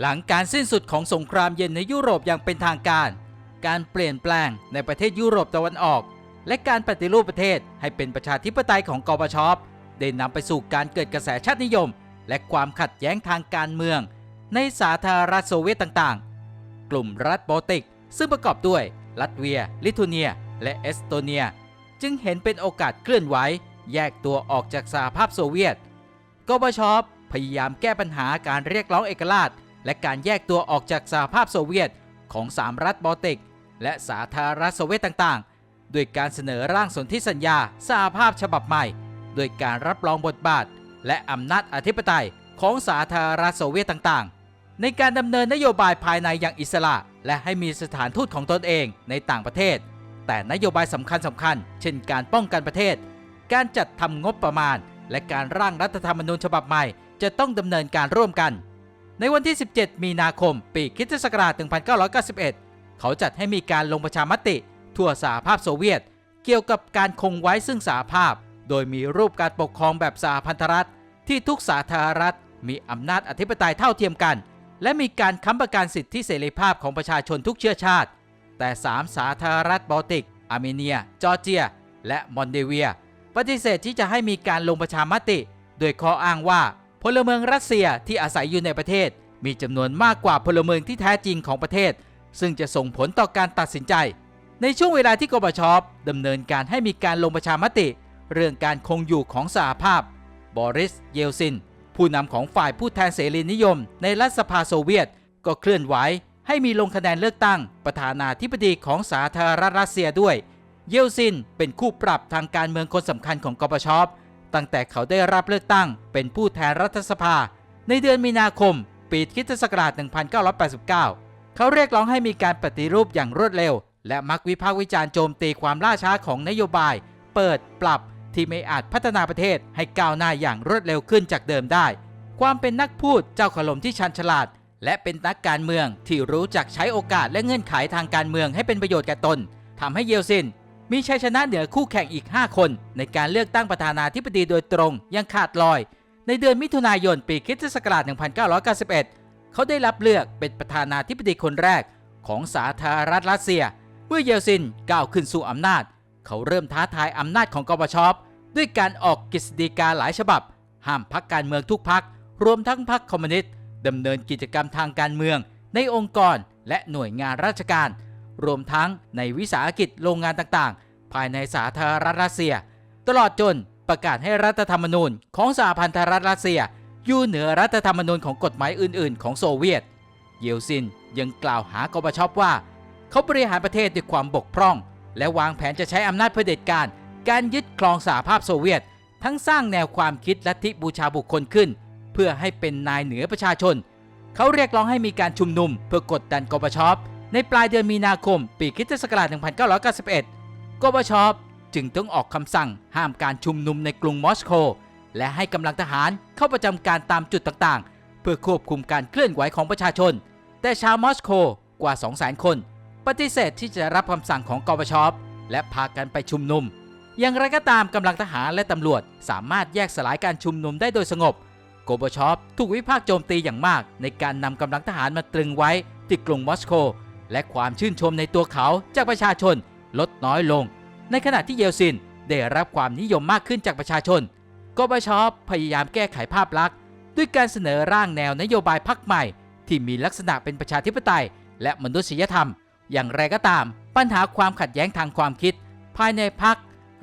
หลังการสิ้นสุดของสงครามเย็นในยุโรปอย่างเป็นทางการ การเปลี่ยนแปลงในประเทศยุโรปตะวันออก และการปฏิรูปประเทศให้เป็นประชาธิปไตยของกอบชอปได้นำไปสู่การเกิดกระแสชาตินิยม และความขัดแย้งทางการเมือง ในสาธารณรัฐโซเวียตต่างๆ กลุ่มรัฐโบลติก ซึ่งประกอบด้วยลัตเวีย ลิทัวเนีย และเอสโตเนีย จึงเห็นเป็นโอกาสเคลื่อนไหวแยกตัวออกจากสหภาพโซเวียตกบชอปพยายามแก้ปัญหาการเรียกร้องเอกราช และการแยกตัวออกจากสหภาพโซเวียตของสามรัฐบอลติก และสาธารณรัฐโซเวียตต่างๆโดยการเสนอร่างสนธิสัญญาสหภาพฉบับใหม่ โดยการรับรองบทบาท และอำนาจอธิปไตยของสาธารณรัฐโซเวียตต่างๆ ในการดำเนินนโยบายภายในอย่างอิสระ และให้มีสถานทูตของตนเองในต่างประเทศ แต่นโยบายสำคัญสำคัญ เช่นการป้องกันประเทศ การจัดทำงบประมาณ และการร่างรัฐธรรมนูญฉบับใหม่ จะต้องดำเนินการร่วมกัน ในวันที่ 17 มีนาคม ปีคิศักราช 1991 เขาจัดให้มีการลงประชามติ ทั่วสหภาพโซเวียต เกี่ยวกับการคงไว้ซึ่งสหภาพ โดยมีรูปการปกครองแบบสหพันธรัฐ ที่ทุกสาธารณรัฐ มีอำนาจอธิปไตยเท่าเทียมกัน และมีการค้ำประกันสิทธิเสรีภาพของประชาชนทุกเชื้อชาติ แต่สามสาธารณรัฐบอลติก อาร์เมเนีย จอร์เจีย และมอนเดเวีย ปฏิเสธที่จะให้มีการลงประชามติ โดยข้ออ้างว่า พลเมืองรัสเซียที่อาศัยอยู่ในประเทศ มีจำนวนมากกว่าพลเมืองที่แท้จริงของประเทศ ซึ่งจะส่งผลต่อการตัดสินใจ ในช่วงเวลาที่กบชดำเนินการให้มีการลงประชามติ เรื่องการคงอยู่ของสหภาพ บอริส เยลซิน ผู้นำของฝ่ายผู้แทนเสรีนิยม ในรัฐสภาโซเวียต ก็เคลื่อนไหวให้มีลงคะแนนเลือกตั้ง ประธานาธิบดีของสาธารณรัฐรัสเซียด้วย เยลซินเป็นคู่ปรับทางการเมืองคนสำคัญของกบช ตั้งแต่เขาได้รับเลือกตั้งเป็นผู้แทนรัฐสภา ในเดือนมีนาคม ปีคิศักราช 1989 เขาเรียกร้องให้มีการปฏิรูปอย่างรวดเร็ว และมักวิพากษ์วิจารณ์โจมตีความล่าช้าของนโยบาย เปิดปรับที่ไม่อาจพัฒนาประเทศให้ก้าวหน้าอย่างรวดเร็วขึ้นจากเดิมได้ ความเป็นนักพูดเจ้าขลมที่ชันฉลาด และเป็นนักการเมืองที่รู้จักใช้โอกาสและเงื่อนไขทางการเมืองให้เป็นประโยชน์แก่ตนทำให้เยลซิน มีชัยชนะเหนือคู่แข่งอีก 5 คน ในการเลือกตั้งประธานาธิบดีโดยตรงยังขาดลอย ในเดือนมิถุนายนปีคริสตศกราช1991 เขาได้รับเลือกเป็นประธานาธิบดีคนแรกของสาธารณรัฐรัสเซีย เมื่อเยลซินก้าวขึ้นสู่อำนาจ เขาเริ่มท้าทายอำนาจของกบชด้วยการออกกฤษฎีกาหลายฉบับ ห้ามพักการเมืองทุกพักรวมทั้งพักคอมมิวนิสต์ดำเนินกิจกรรมทางการเมือง ในองค์กรและหน่วยงานราชการ รวมทั้งในวิสาหกิจโรงงานต่างๆ ภายในสาธารณรัฐรัสเซีย ตลอดจนประกาศให้รัฐธรรมนูญของสหพันธรัฐรัสเซีย อยู่เหนือรัฐธรรมนูญของกฎหมายอื่นๆ ของโซเวียต เยลซินยังกล่าวหากบชอบว่า เขาบริหารประเทศด้วยความบกพร่อง และวางแผนจะใช้อำนาจเผด็จการ การยึดครองสหภาพโซเวียต ทั้งสร้างแนวความคิดลัทธิบูชาบุคคลขึ้น เพื่อให้เป็นนายเหนือประชาชน เขาเรียกร้องให้มีการชุมนุมเพื่อกดดันกบช ในปลายเดือนมีนาคม ปีคริสตศักราช1991 กบชจึงต้องออกคำสั่งห้ามการชุมนุมในกรุงมอสโก และให้กำลังทหารเข้าประจำการตามจุดต่างๆ เพื่อควบคุมการเคลื่อนไหวของประชาชน แต่ชาวมอสโกกว่า 200,000 คน ปฏิเสธที่จะรับคำสั่งของกบชและพากันไปชุมนุม อย่างไรก็ตามกำลังทหารและตำรวจสามารถแยกสลายการชุมนุมได้โดยสงบโกบชอปถูกวิพากษ์โจมตีอย่างมากในการนำกำลังทหารมาตรึงไว้ที่กรุงมอสโก และความชื่นชมในตัวเขาจากประชาชนลดน้อยลง ในขณะที่เยลซินได้รับความนิยมมากขึ้นจากประชาชนกบชพยายามแก้ไขภาพลักษณ์ด้วยการเสนอร่างแนวนโยบายพักใหม่ ที่มีลักษณะเป็นประชาธิปไตย และมนุษยธรรม อย่างไรก็ตาม ปัญหาความขัดแย้งทางความคิด ภายในพัก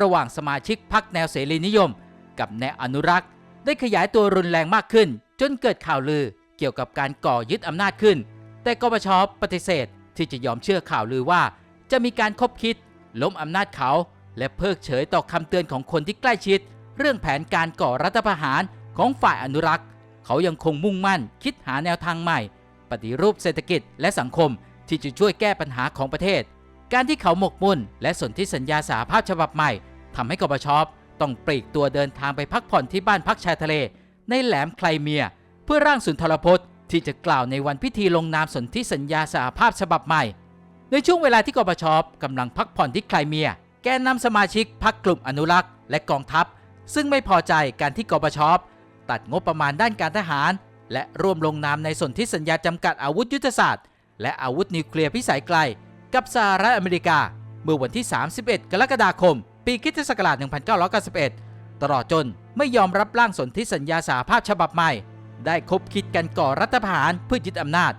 ระหว่างสมาชิกพักแนวเสรีนิยม กับแนวอนุรักษ์ ได้ขยายตัวรุนแรงมากขึ้น จนเกิดข่าวลือเกี่ยวกับการก่อยึดอำนาจขึ้น แต่กบชปฏิเสธ ที่จะยอมเชื่อข่าวลือว่า จะมีการคบคิด ล้มอำนาจเขา และเพิกเฉยต่อคำเตือนของคนที่ใกล้ชิด เรื่องแผนการก่อรัฐประหารของฝ่ายอนุรักษ์ เขายังคงมุ่งมั่น คิดหาแนวทางใหม่ ปฏิรูปเศรษฐกิจและสังคมที่จะช่วยแก้ปัญหาของประเทศ การที่เขาหมกมุ่น และสนธิสัญญาสหภาพฉบับใหม่ทำให้กบชอปต้องปลีกตัวเดินทางไปพักผ่อนที่บ้านพักชายทะเล ในแหลมไคลเมีย เพื่อร่างสุนทรพจน์ ที่จะกล่าวในวันพิธีลงนามสนธิสัญญาสหภาพฉบับใหม่ ในช่วงเวลาที่กบชกำลังพักผ่อนที่ไคลเมีย แกนนำสมาชิกพักกลุ่มอนุรักษ์และกองทัพ ซึ่งไม่พอใจการที่กบชตัดงบประมาณด้านการทหาร และร่วมลงนามในสนธิสัญญาจำกัดอาวุธยุทธศาสตร์ และอาวุธนิวเคลียร์พิสัยไกล กับสหรัฐอเมริกา เมื่อวันที่ 31 กรกฎาคม ปีคริสตศักราช1991 ตลอดจนไม่ยอมรับร่างสนธิสัญญาสหภาพฉบับใหม่ ได้คบคิดกันก่อรัฐประหารเพื่อยึดอำนาจ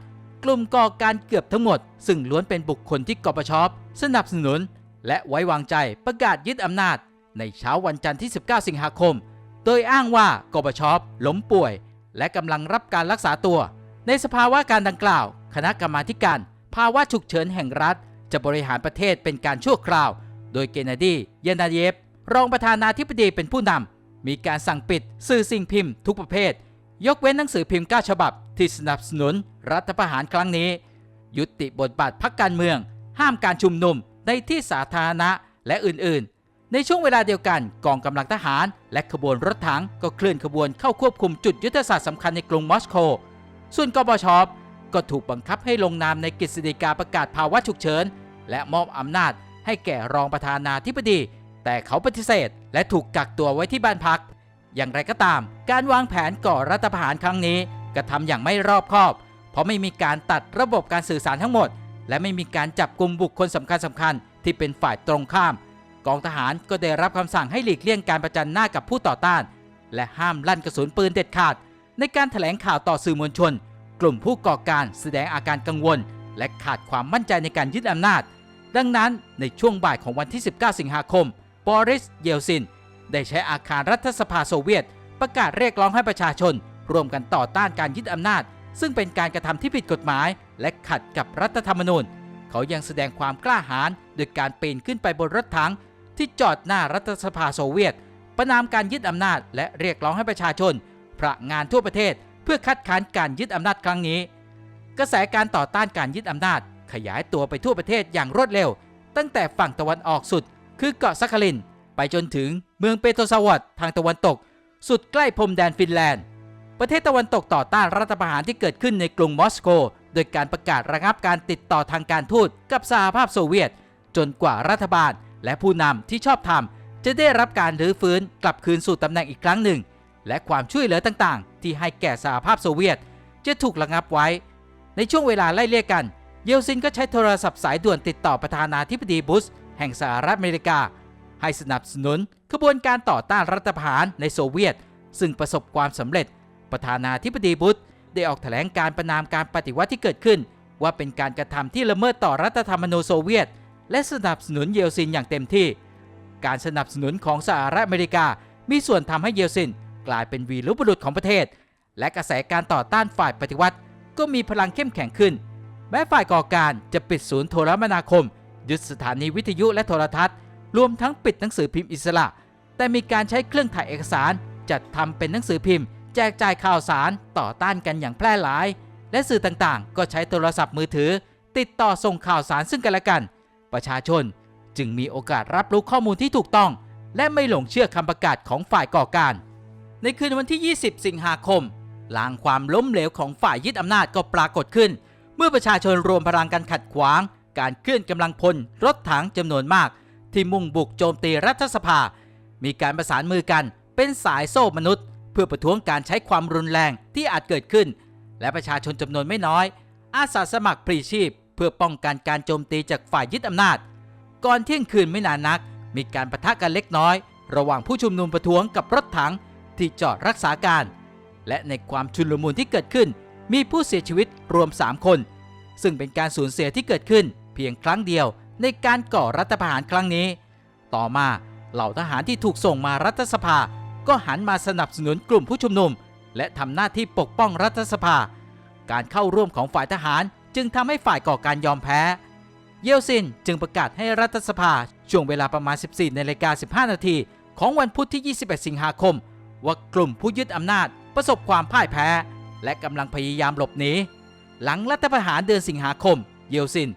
กลุ่มก่อการเกือบทั้งหมด ซึ่งล้วนเป็นบุคคลที่กปชสนับสนุน และไว้วางใจประกาศยึดอำนาจ ในเช้าวันจันทร์ที่ 19 สิงหาคม โดยอ้างว่ากปชล้มป่วย และกำลังรับการรักษาตัว ในสภาวะการดังกล่าว คณะกรรมาการ ภาวะฉุกเฉินแห่งรัฐ จะบริหารประเทศเป็นการชั่วคราว โดยเกเนดีเยนาเยฟรองประธานาธิบดีเป็นผู้นำมีการสั่งปิดสื่อสิ่งพิมพ์ทุกประเภท ยกเว้นหนังสือพิมพ์ 9 ฉบับ ที่สนับสนุนรัฐประหารครั้งนี้ ยุติบทบาทพักการเมือง ห้ามการชุมนุมในที่สาธารณะและอื่นๆ ในช่วงเวลาเดียวกันกองกำลังทหาร และขบวนรถถังก็เคลื่อนขบวนเข้าควบคุมจุดยุทธศาสตร์สำคัญในกรุงมอสโก ส่วนกบชก็ถูกบังคับให้ลงนามในกฤษฎีกาประกาศภาวะฉุกเฉิน และมอบอำนาจให้แก่รองประธานาธิบดี แต่เขาปฏิเสธ และถูกกักตัวไว้ที่บ้านพัก อย่างไรก็ตาม การวางแผนก่อรัฐประหารครั้งนี้กระทำอย่างไม่รอบคอบ เพราะไม่มีการตัดระบบการสื่อสารทั้งหมด และไม่มีการจับกลุ่มบุคคลสำคัญสำคัญที่เป็นฝ่ายตรงข้าม กองทหารก็ได้รับคำสั่งให้หลีกเลี่ยงการประจันหน้ากับผู้ต่อต้าน และห้ามลั่นกระสุนปืนเด็ดขาด ในการถแถลงข่าวต่อสื่อมวลชน กลุ่มผู้ก่อการแสดงอาการกังวล และขาดความมั่นใจในการยึดอำนาจ ดังนั้นในช่วงบ่ายของวันที่ 19 สิงหาคม บอริส เยลซิน ได้ใช้อาคารรัฐสภาโซเวียต ประกาศเรียกร้องให้ประชาชน ร่วมกันต่อต้านการยึดอำนาจ ซึ่งเป็นการกระทำที่ผิดกฎหมาย และขัดกับรัฐธรรมนูญ เขายังแสดงความกล้าหาญโดยการปีนขึ้นไปบนรถถังที่จอดหน้ารัฐสภาโซเวียต ประนามการยึดอำนาจ และเรียกร้องให้ประชาชนพระงานทั่วประเทศ เพื่อคัดค้านการยึดอำนาจครั้งนี้ กระแสการต่อต้านการยึดอำนาจ ขยายตัวไปทั่วประเทศอย่างรวดเร็ว ตั้งแต่ฝั่งตะวันออกสุด คือเกาะซัคคาริน ไปจนถึงเมืองเปโตรสวัสดทางตะวันตก สุดใกล้พรมแดนฟินแลนด์ ประเทศตะวันตกต่อต้านรัฐประหารที่เกิดขึ้นในกรุงมอสโก โดยการประกาศระงับการติดต่อทางการทูตกับสหภาพโซเวียต จนกว่ารัฐบาลและผู้นำที่ชอบธรรมจะได้รับการรื้อฟื้นกลับคืนสู่ตำแหน่งอีกครั้งหนึ่ง และความช่วยเหลือต่างๆ ที่ให้แก่สหภาพโซเวียต จะถูกระงับไว้ ในช่วงเวลาไล่เลี่ยกัน เยลซินก็ใช้โทรศัพท์สายด่วนติดต่อประธานาธิบดีบุชแห่งสหรัฐอเมริกา ให้สนับสนุนขบวนการต่อต้านรัฐประหารในโซเวียต ซึ่งประสบความสำเร็จ ประธานาธิบดีบุชได้ออกแถลงการประนามการปฏิวัติที่เกิดขึ้น ว่าเป็นการกระทำที่ละเมิดต่อรัฐธรรมนูญโซเวียต และสนับสนุนเยลซินอย่างเต็มที่ การสนับสนุนของสหรัฐอเมริกา มีส่วนทำให้เยลซิน กลายเป็นวีรบุรุษของประเทศ และกระแสการต่อต้านฝ่ายปฏิวัติ ก็มีพลังเข้มแข็งขึ้น แม้ฝ่ายก่อการจะปิดศูนย์โทรมนาคม ยึดสถานีวิทยุและโทรทัศน์ รวมทั้งปิดหนังสือพิมพ์อิสระ แต่มีการใช้เครื่องถ่ายเอกสาร จัดทำเป็นหนังสือพิมพ์ แจกจ่ายข่าวสารต่อต้านกันอย่างแพร่หลาย และสื่อต่างๆ ก็ใช้โทรศัพท์มือถือ ติดต่อส่งข่าวสารซึ่งกันและกัน ประชาชนจึงมีโอกาสรับรู้ข้อมูลที่ถูกต้อง และไม่หลงเชื่อคำประกาศของฝ่ายก่อการ ในคืนวันที่ 20 สิงหาคมลางความล้มเหลวของฝ่ายยึดอำนาจก็ปรากฏขึ้น เมื่อประชาชนรวมพลังกันขัดขวาง การเคลื่อนกำลังพลรถถังจำนวนมาก ที่มุ่งบุกโจมตีรัฐสภา มีการประสานมือกันเป็นสายโซ่มนุษย์ เพื่อประท้วงการใช้ความรุนแรงที่อาจเกิดขึ้น และประชาชนจำนวนไม่น้อย อาสาสมัครพลีชีพ เพื่อป้องกันการโจมตีจากฝ่ายยึดอำนาจ ก่อนเที่ยงคืนไม่นานนัก มีการประทะกันเล็กน้อย ระหว่างผู้ชุมนุมประท้วงกับรถถังที่จอดรักษาการ และในความชุลมุนที่เกิดขึ้น มีผู้เสียชีวิตรวม 3 คน ซึ่งเป็นการสูญเสียที่เกิดขึ้นเพียงครั้งเดียว ในการก่อรัฐประหารครั้งนี้ ต่อมาเหล่าทหารที่ถูกส่งมารัฐสภา ก็หันมาสนับสนุนกลุ่มผู้ชุมนุม และทำหน้าที่ปกป้องรัฐสภา การเข้าร่วมของฝ่ายทหารจึงทำให้ฝ่ายก่อการยอมแพ้ เยลซินจึงประกาศให้รัฐสภาช่วงเวลาประมาณ 14นาฬิกา15 นาทีของวันพุธที่ 21 สิงหาคม ว่ากลุ่มผู้ยึดอำนาจประสบความพ่ายแพ้ และกำลังพยายามหลบหนีหลังรัฐประหารเดือนสิงหาคม เยลซิน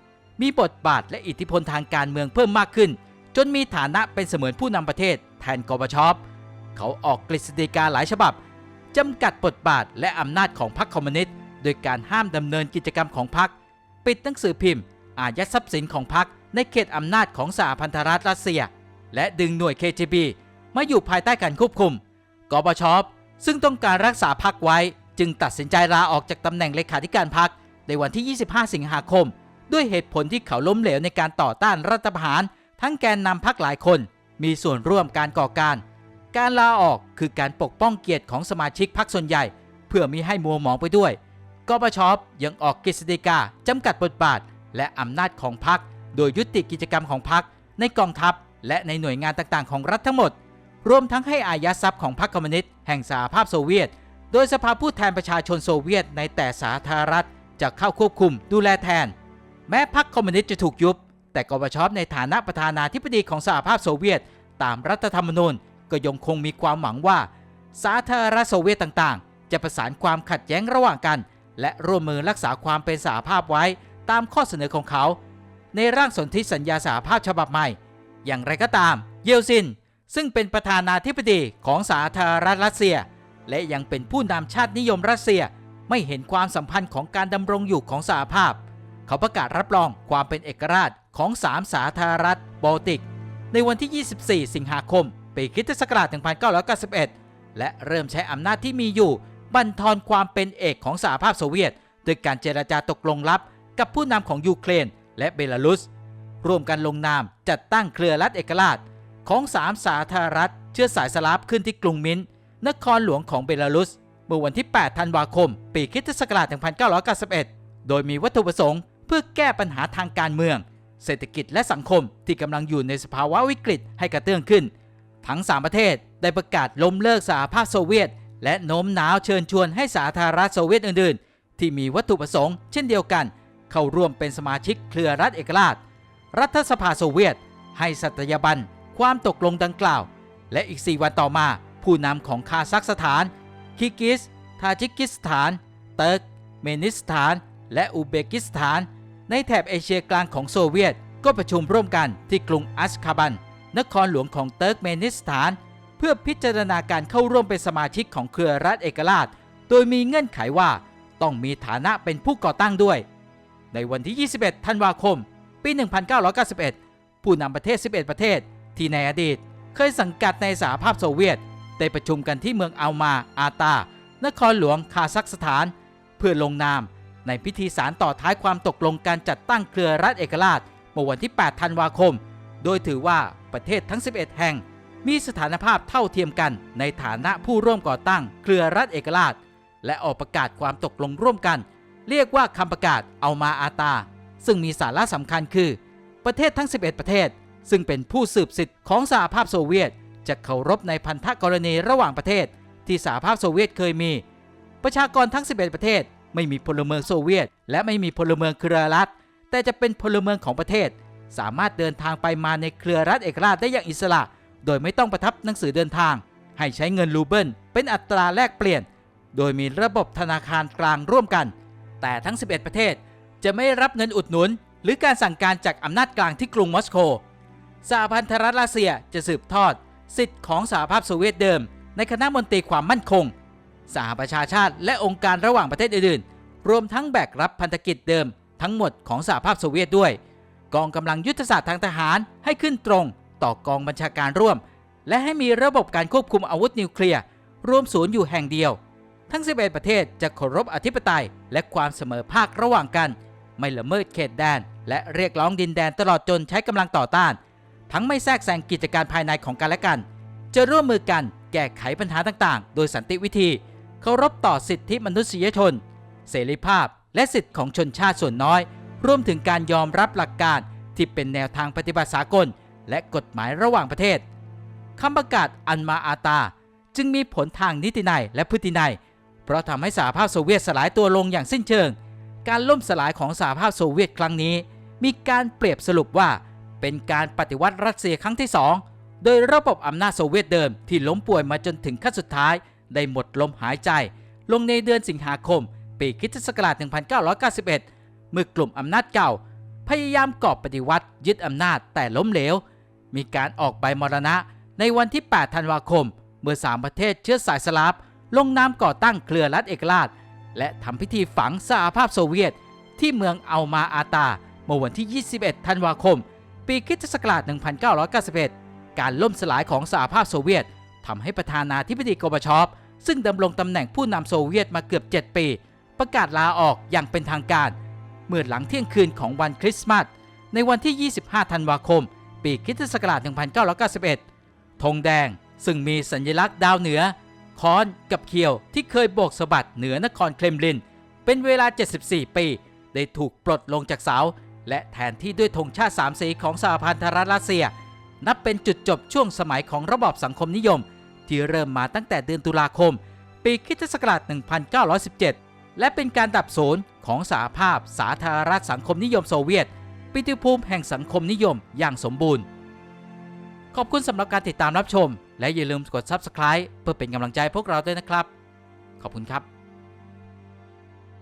มีบทบาทและอิทธิพลทางการเมืองเพิ่มมากขึ้น จนมีฐานะเป็นเสมือนผู้นำประเทศ แทนกบชอบเขาออกกฤษฎีกาหลายฉบับจำกัดบทบาทและอำนาจของพรรคคอมมิวนิสต์โดยการห้ามดำเนินกิจกรรมของพรรคปิดหนังสือพิมพ์ อายัดทรัพย์สินของพรรคในเขตอำนาจของสหพันธรัฐรัสเซีย และดึงหน่วย KGB มาอยู่ภายใต้การควบคุม กบชอปซึ่งต้องการรักษาพรรคไว้ จึงตัดสินใจลาออกจากตำแหน่งเลขาธิการพรรคในวันที่ 25 สิงหาคม ด้วยเหตุผลที่เขาล้มเหลวในการต่อต้านรัฐประหาร ทั้งแกนนำพรรคหลายคน มีส่วนร่วมการก่อการ การลาออกคือการปกป้องเกียรติของสมาชิกพรรคส่วนใหญ่ เพื่อมิให้มัวหมองไปด้วยกปชยังออกกฤษฎีกาจำกัดบทบาท และอำนาจของพรรคโดยยุติกิจกรรมของพรรคในกองทัพ และในหน่วยงานต่างๆ ของรัฐทั้งหมด รวมทั้งให้อายัดทรัพย์ของพรรคคอมมิวนิสต์แห่งสหภาพโซเวียต โดยสภาผู้แทนประชาชนโซเวียตในแต่สาธารณรัฐจะเข้าควบคุมดูแลแทน แม้พรรคคอมมิวนิสต์จะถูกยุบ แต่กบชในฐานะประธานาธิบดีของสหภาพโซเวียต ตามรัฐธรรมนูญก็ยังคงมีความหวังว่า สาธารณรัฐโซเวียตต่างๆ จะประสานความขัดแย้งระหว่างกัน และร่วมมือรักษาความเป็นสหภาพไว้ตามข้อเสนอของเขา ในร่างสนธิสัญญาสหภาพฉบับใหม่ อย่างไรก็ตาม เยลซิน ซึ่งเป็นประธานาธิบดีของสาธารณรัฐรัสเซีย และยังเป็นผู้นำชาตินิยมรัสเซียไม่เห็นความสัมพันธ์ของการดำรงอยู่ของสหภาพ เขาประกาศรับรองความเป็นเอกราชของสามสาธารณรัฐบอลติก ในวันที่ 24 สิงหาคม ปีคริสตศักราช1991 และเริ่มใช้อำนาจที่มีอยู่ บั่นทอนความเป็นเอกของสหภาพโซเวียตโดยการเจรจาตกลงลับกับผู้นำของยูเครนและเบลารุส ร่วมกันลงนามจัดตั้งเครือรัฐเอกราชของสามสาธารณรัฐเชื้อสายสลาฟขึ้นที่กรุงมินนครหลวงของเบลารุส เมื่อวันที่ 8 ธันวาคม ปีคริสตศักราช1991 โดยมีวัตถุประสงค์ พื่อแก้ปัญหาทางการเมือง เศรษฐกิจและสังคมที่กำลังอยู่ในสภาวะวิกฤตให้กระเตื้องขึ้น ทั้ง 3 ประเทศได้ประกาศล้มเลิกสหภาพโซเวียต และโน้มน้าวเชิญชวนให้สาธารณรัฐโซเวียตอื่น ๆ ที่มีวัตถุประสงค์เช่นเดียวกัน เข้าร่วมเป็นสมาชิกเครือรัฐเอกราช รัฐสภาโซเวียต ให้สัตยาบันความตกลงดังกล่าว และอีก 4 วันต่อมา ผู้นำของคาซัคสถานคิกิสทาจิกิสถาน เติร์กเมนิสถาน และอุเบกิสถาน ในแถบเอเชียกลางของโซเวียต ก็ประชุมร่วมกันที่กรุงอัชคาบัน นครหลวงของเติร์กเมนิสถาน เพื่อพิจารณาการเข้าร่วมเป็นสมาชิกของเครือรัฐเอกราช โดยมีเงื่อนไขว่าต้องมีฐานะเป็นผู้ก่อตั้งด้วย ในวันที่ 21 ธันวาคม ปี 1991 ผู้นำประเทศ 11 ประเทศ ที่ในอดีต เคยสังกัดในสหภาพโซเวียต ได้ประชุมกันที่เมืองอัลมาอาตา นครหลวงคาซัคสถาน เพื่อลงนาม ในพิธีสารต่อท้ายความตกลงการจัดตั้งเครือรัฐเอกราชเมื่อวันที่ 8 ธันวาคม โดยถือว่าประเทศทั้ง 11 แห่ง มีสถานภาพเท่าเทียมกันในฐานะผู้ร่วมก่อตั้งเครือรัฐเอกราช และออกประกาศความตกลงร่วมกัน เรียกว่าคำประกาศเอามาอาตา ซึ่งมีสาระสำคัญคือ ประเทศทั้ง 11 ประเทศ ซึ่งเป็นผู้สืบสิทธิ์ของสหภาพโซเวียต จะเคารพในพันธกรณีระหว่างประเทศ ที่สหภาพโซเวียตเคยมี ประชากรทั้ง 11 ประเทศ ไม่มีพลเมืองโซเวียต และไม่มีพลเมืองเครือรัฐ แต่จะเป็นพลเมืองของประเทศ สามารถเดินทางไปมาในเครือรัฐเอกราชได้อย่างอิสระ โดยไม่ต้องประทับหนังสือเดินทาง ให้ใช้เงินรูเบิลเป็นอัตราแลกเปลี่ยน โดยมีระบบธนาคารกลางร่วมกัน แต่ทั้ง 11 ประเทศ จะไม่รับเงินอุดหนุน หรือการสั่งการจากอำนาจกลางที่กรุงมอสโกสหพันธรัฐรัสเซียจะสืบทอด สิทธิ์ของสหภาพโซเวียตเดิม ในคณะมนตรีความมั่นคง สหประชาชาติ และองค์การระหว่างประเทศอื่นๆ รวมทั้งแบกรับพันธกิจเดิมทั้งหมดของสหภาพโซเวียตด้วย กองกำลังยุทธศาสตร์ทางทหารให้ขึ้นตรงต่อกองบัญชาการร่วม และให้มีระบบการควบคุมอาวุธนิวเคลียร์รวมศูนย์อยู่แห่งเดียว ทั้ง 11 ประเทศจะเคารพอธิปไตยและความเสมอภาคระหว่างกัน ไม่ละเมิดเขตแดน และเรียกร้องดินแดนตลอดจนใช้กำลังต่อต้าน ทั้งไม่แทรกแซงกิจการภายในของกันและกัน จะร่วมมือกันแก้ไขปัญหาต่างๆ โดยสันติวิธี เคารพต่อสิทธิมนุษยชน เสรีภาพและสิทธิของชนชาติส่วนน้อย รวมถึงการยอมรับหลักการที่เป็นแนวทางปฏิบัติสากล และกฎหมายระหว่างประเทศคำประกาศอันมาอาตา จึงมีผลทางนิตินัยและพฤตินัย เพราะทำให้สหภาพโซเวียตสลายตัวลงอย่างสิ้นเชิง การล่มสลายของสหภาพโซเวียตครั้งนี้ มีการเปรียบสรุปว่าเป็นการปฏิวัติรัสเซียครั้งที่สองโดยระบบอำนาจโซเวียตเดิมที่ล้มป่วยมาจนถึงขั้นสุดท้าย ได้หมดลมหายใจ ลงในเดือนสิงหาคม ปีคริสตศักราช 1991 เมื่อกลุ่มอำนาจเก่า พยายามก่อปฏิวัติยึดอำนาจแต่ล้มเหลว มีการออกใบมรณะในวันที่ 8 ธันวาคม เมื่อ3ประเทศเชื้อสายสลาฟลงนามก่อตั้งเครือรัฐเอกราช และทำพิธีฝังสหภาพโซเวียต ที่เมืองอัลมาอาตาเมื่อวันที่ 21 ธันวาคม ปีคริสตศักราช 1991 การล่มสลายของสหภาพโซเวียตทำให้ประธานาธิบดีโกบาชอฟ ซึ่งดำรงตำแหน่งผู้นำโซเวียตมาเกือบ 7 ปี ประกาศลาออกอย่างเป็นทางการ เมื่อหลังเที่ยงคืนของวันคริสต์มาสในวันที่ 25 ธันวาคม ปีคริสตศักราช1991ธงแดงซึ่งมีสัญลักษณ์ดาวเหนือ ค้อนกับเขียวที่เคยโบกสะบัดเหนือนครเครมลิน เป็นเวลา 74 ปี ได้ถูกปลดลงจากเสา และแทนที่ด้วยธงชาติสามสีของสหพันธรัฐรัสเซีย นับเป็นจุดจบช่วงสมัยของระบอบสังคมนิยม ที่เริ่มมาตั้งแต่เดือนตุลาคม ปีคริสตศักราช 1917 และเป็นการดับศูนย์ของสหภาพสาธารณรัฐสังคมนิยมโซเวียต ปิติภูมิแห่งสังคมนิยมอย่างสมบูรณ์ ขอบคุณสำหรับการติดตามรับชม และอย่าลืมกด Subscribe เพื่อเป็นกำลังใจพวกเราด้วยนะครับ ขอบคุณครับ